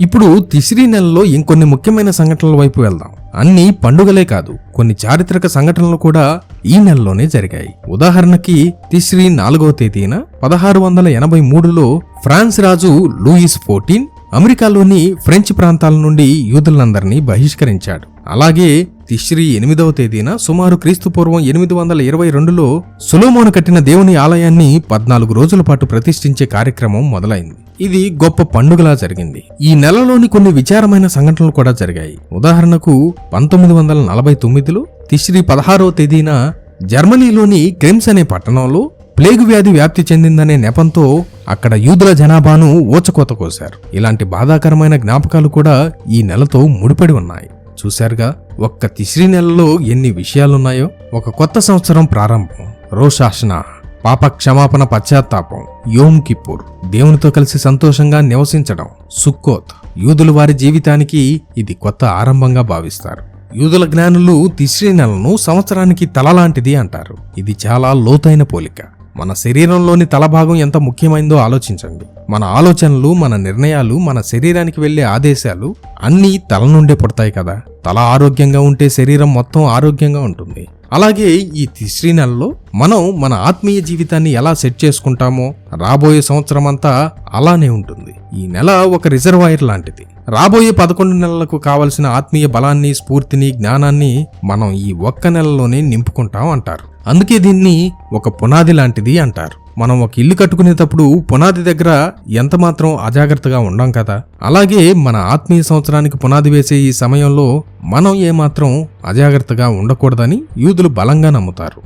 ఇప్పుడు తిసిరి నెలలో ఇంకొన్ని ముఖ్యమైన సంఘటనల వైపు వెళ్దాం. అన్ని పండుగలే కాదు కొన్ని చారిత్రక సంఘటనలు కూడా ఈ నెలలోనే జరిగాయి. ఉదాహరణకి తిస్రీ నాలుగవ తేదీన పదహారు వందల ఎనభై మూడులో ఫ్రాన్స్ రాజు లూయిస్ ఫోర్టీన్ అమెరికాలోని ఫ్రెంచ్ ప్రాంతాల నుండి యూదులందరినీ బహిష్కరించాడు. అలాగే తిష్రీ ఎనిమిదవ తేదీన సుమారు క్రీస్తు పూర్వం ఎనిమిది వందల ఇరవై రెండులో సులోమోను కట్టిన దేవుని ఆలయాన్ని పద్నాలుగు రోజుల పాటు ప్రతిష్ఠించే కార్యక్రమం మొదలైంది. ఇది గొప్ప పండుగలా జరిగింది. ఈ నెలలోని కొన్ని విచారమైన సంఘటనలు కూడా జరిగాయి. ఉదాహరణకు పంతొమ్మిది వందల నలభై తొమ్మిదిలో తిశ్రీ పదహారవ తేదీన జర్మనీలోని క్రిమ్స్ అనే పట్టణంలో ప్లేగు వ్యాధి వ్యాప్తి చెందిందనే నెపంతో అక్కడ యూదుల జనాభాను ఊచకోత కోశారు. ఇలాంటి బాధాకరమైన జ్ఞాపకాలు కూడా ఈ నెలతో ముడిపడి ఉన్నాయి. చూశారుగా ఒక్క తిశ్రీ నెలలో ఎన్ని విషయాలున్నాయో? ఒక కొత్త సంవత్సరం ప్రారంభం. రోషాషన పాప క్షమాపణ పశ్చాత్తాపం యోమ్ కిప్పూర్. దేవునితో కలిసి సంతోషంగా నివసించడం సుక్కోత్. యూదులు వారి జీవితానికి ఇది కొత్త ఆరంభంగా భావిస్తారు. యూదుల జ్ఞానులు తిశ్రీ నెలను సంవత్సరానికి తలలాంటిది అంటారు. ఇది చాలా లోతైన పోలిక. మన శరీరంలోని తల భాగం ఎంత ముఖ్యమైందో ఆలోచించండి. మన ఆలోచనలు మన నిర్ణయాలు మన శరీరానికి వెళ్ళే ఆదేశాలు అన్నీ తల నుండే పుడతాయి కదా. తల ఆరోగ్యంగా ఉంటే శరీరం మొత్తం ఆరోగ్యంగా ఉంటుంది. అలాగే ఈ తిశ్రీ నెలలో మనం మన ఆత్మీయ జీవితాన్ని ఎలా సెట్ చేసుకుంటామో రాబోయే సంవత్సరం అంతా అలానే ఉంటుంది. ఈ నెల ఒక రిజర్వాయర్ లాంటిది. రాబోయే పదకొండు నెలలకు కావలసిన ఆత్మీయ బలాన్ని స్ఫూర్తిని జ్ఞానాన్ని మనం ఈ ఒక్క నెలలోనే నింపుకుంటాం అంటారు. అందుకే దీన్ని ఒక పునాది లాంటిది అంటారు. మనం ఒక ఇల్లు కట్టుకునేటప్పుడు పునాది దగ్గర ఎంత మాత్రం అజాగ్రత్తగా ఉండం కదా? అలాగే మన ఆత్మీయ సంవత్సరానికి పునాది వేసే ఈ సమయంలో మనం ఏమాత్రం అజాగ్రత్తగా ఉండకూడదని యూదులు బలంగా నమ్ముతారు.